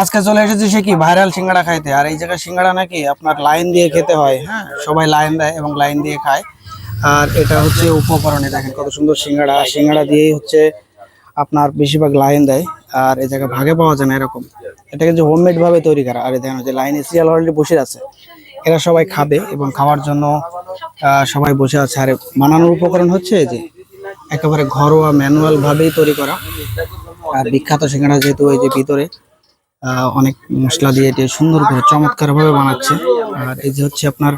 আজকে চলে এসেছি সে কি? ভাইরাল সিঙ্গাড়া খাইতে। আর এই জায়গায় সিঙ্গাড়া নাকি আপনার লাইন দিয়ে খেতে হয় হ্যাঁ? সবাই লাইন দেয় এবং লাইন দিয়ে খায়। আর এটা হচ্ছে উপকরণে, দেখেন কত সুন্দর সিঙ্গাড়া। সিঙ্গাড়া দিয়েই হচ্ছে আপনার বেশিরভাগ লাইন দেয়। আর এই জায়গায় ভাগে পাওয়া যায় না এরকম। এটা কিন্তু হোমমেড ভাবে তৈরি করা। আর দেখেন যে লাইনে সিরিয়াল অলরেডি বসে আছে। এরা সবাই খাবে এবং খাওয়ার জন্য সবাই বসে আছে। আর বানানোর উপকরণ হচ্ছে যে, একেবারে ঘরোয়া ম্যানুয়াল ভাবেই তৈরি করা। আর বিখ্যাত সিঙ্গাড়া যেহেতু এই যে ভিতরে অনেক মশলা দিয়ে এটি সুন্দর করে চমৎকার ভাবে বানাচ্ছে। আর এই যে হচ্ছে আপনার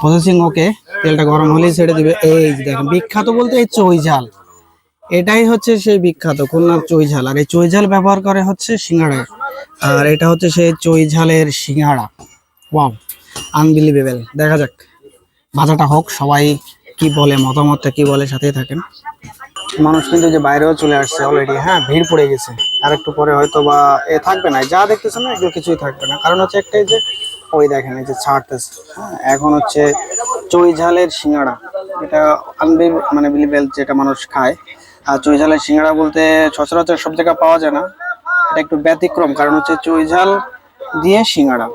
প্রসেসিং ওকে তেলটা গরম হলেই ছেড়ে দিবে। এই দেখেন, বিখ্যাত বলতে এই চই ঝাল। এটাই হচ্ছে সেই বিখ্যাত খুলনার চই ঝাল। আর এই চই ঝাল ব্যবহার করে হচ্ছে সিঙ্গাড়ায় আর এটা হচ্ছে সেই চই ঝালের সিঙ্গাড়া ওয়াও আনবিলিভেবল দেখা যাক ভাজাটা হোক, সবাই কি বলে, মতামতটা কি বলে, সাথেই থাকেন। মানুষ কিন্তু যে বাইরেও চলে আসছে অলরেডি হ্যাঁ ভিড় পড়ে গেছে। আর একটু পরে হয়তো বা এ থাকবে না। যা দেখতেছে না, এগুলো কিছুই থাকবে না। কারণ হচ্ছে একটাই যে, ওই দেখেন এই যে ছাড়তেছে হ্যাঁ এখন হচ্ছে চই ঝালের সিঙ্গাড়া। এটা আনবি মানে বিলিবেল যেটা মানুষ খায়। আর চই ঝালের সিঙ্গাড়া বলতে সচরাচর সব জায়গায় পাওয়া যায় না। এটা একটু ব্যতিক্রম, কারণ হচ্ছে চই ঝাল দিয়ে সিঙ্গাড়া।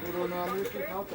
পুরোনো আমি একটু খাও তো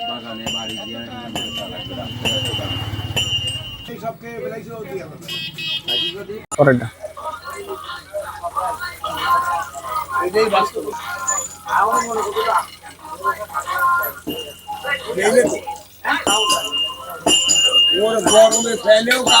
বাগানে বাড়ি দিয়ে এটাই বাস্তব আমার মনে করতে और गौर में फैले हो का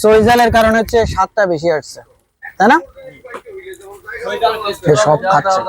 সোইজালের কারণে হচ্ছে স্বাদটা বেশি আসছে তাই না? সব খাচ্ছে।